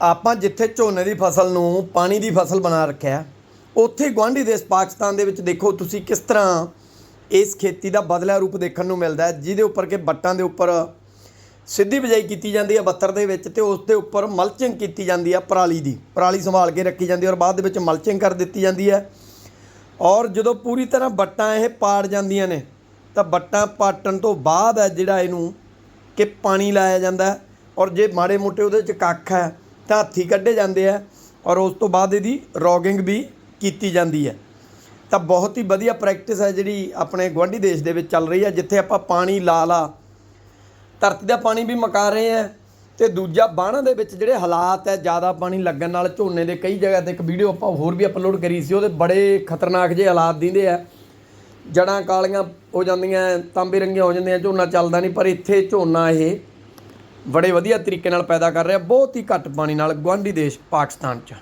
ਆਪਾਂ ਜਿੱਥੇ ਝੋਨੇ ਦੀ ਫਸਲ ਨੂੰ, ਪਾਣੀ ਦੀ ਫਸਲ ਬਣਾ ਰੱਖਿਆ, ਉੱਥੇ ਗੁਆਂਢੀ ਦੇਸ਼ ਪਾਕਿਸਤਾਨ ਦੇ ਵਿੱਚ ਦੇਖੋ ਤੁਸੀਂ ਕਿਸ ਤਰ੍ਹਾਂ ਇਸ ਖੇਤੀ ਦਾ ਬਦਲਿਆ ਰੂਪ ਦੇਖਣ ਨੂੰ ਮਿਲਦਾ ਹੈ, ਜਿਹਦੇ ਉੱਪਰ ਕਿ ਬੱਟਾਂ ਦੇ ਉੱਪਰ ਸਿੱਧੀ ਬਿਜਾਈ ਕੀਤੀ ਜਾਂਦੀ ਹੈ ਬੱਤਰ ਦੇ ਵਿੱਚ ਤੇ ਉਸ ਦੇ ਉੱਪਰ ਮਲਚਿੰਗ ਕੀਤੀ ਜਾਂਦੀ ਹੈ ਪਰਾਲੀ ਦੀ। ਪਰਾਲੀ ਸੰਭਾਲ ਕੇ ਰੱਖੀ ਜਾਂਦੀ ਹੈ ਔਰ ਬਾਅਦ ਦੇ ਵਿੱਚ ਮਲਚਿੰਗ ਕਰ ਦਿੱਤੀ ਜਾਂਦੀ ਹੈ। ਔਰ ਜਦੋਂ ਪੂਰੀ ਤਰ੍ਹਾਂ ਬੱਟਾਂ ਇਹ ਪਾੜ ਜਾਂਦੀਆਂ ਨੇ, ਤਾਂ ਬੱਟਾਂ ਪਾਟਣ ਤੋਂ ਬਾਅਦ ਹੈ ਜਿਹੜਾ ਇਹਨੂੰ ਕਿ ਪਾਣੀ ਲਾਇਆ ਜਾਂਦਾ ਔਰ ਜੇ ਮਾੜੇ ਮੋਟੇ ਉਹਦੇ ਚ ਕੱਖ ਹੈ ਤਾਂ ਹਾਥੀ ਕੱਢੇ ਜਾਂਦੇ ਆ ਔਰ ਉਸ ਤੋਂ ਬਾਅਦ ਇਹਦੀ ਰੌਗਿੰਗ ਵੀ ਕੀਤੀ ਜਾਂਦੀ ਹੈ। ਤਾਂ ਬਹੁਤ ਹੀ ਵਧੀਆ ਪ੍ਰੈਕਟਿਸ ਹੈ ਜਿਹੜੀ ਆਪਣੇ ਗੁਆਂਢੀ ਦੇਸ਼ ਦੇ ਵਿੱਚ ਚੱਲ ਰਹੀ ਹੈ, ਜਿੱਥੇ ਆਪਾਂ ਪਾਣੀ ਲਾ ਲਾ, ਧਰਤੀ ਦਾ ਪਾਣੀ ਵੀ ਮਕਾ ਰਹੇ ਆ ਤੇ ਦੂਜਾ ਬਾਣਾਂ ਦੇ ਵਿੱਚ ਜਿਹੜੇ ਹਾਲਾਤ ਹੈ, ਜ਼ਿਆਦਾ ਪਾਣੀ ਲੱਗਣ ਨਾਲ ਝੋਨੇ ਦੇ ਕਈ ਜਗ੍ਹਾ ਤੇ ਇੱਕ ਵੀਡੀਓ ਆਪਾਂ ਹੋਰ ਵੀ ਅਪਲੋਡ ਕਰੀ ਸੀ, ਉਹਦੇ ਬੜੇ ਖਤਰਨਾਕ ਜਿਹੇ ਹਾਲਾਤ ਦਿੰਦੇ ਆ। ਜੜਾਂ ਕਾਲੀਆਂ ਹੋ ਜਾਂਦੀਆਂ, ਤਾਂਬੇ ਰੰਗੀਆਂ ਹੋ ਜਾਂਦੀਆਂ, ਝੋਨਾ ਚੱਲਦਾ ਨਹੀਂ, ਪਰ ਇੱਥੇ ਝੋਨਾ ਇਹ ਬੜੇ ਵਧੀਆ ਤਰੀਕੇ ਨਾਲ ਪੈਦਾ ਕਰ ਰਿਹਾ, ਬਹੁਤ ਹੀ ਘੱਟ ਪਾਣੀ ਨਾਲ ਗੁਆਂਢੀ ਦੇਸ਼ ਪਾਕਿਸਤਾਨ 'ਚ।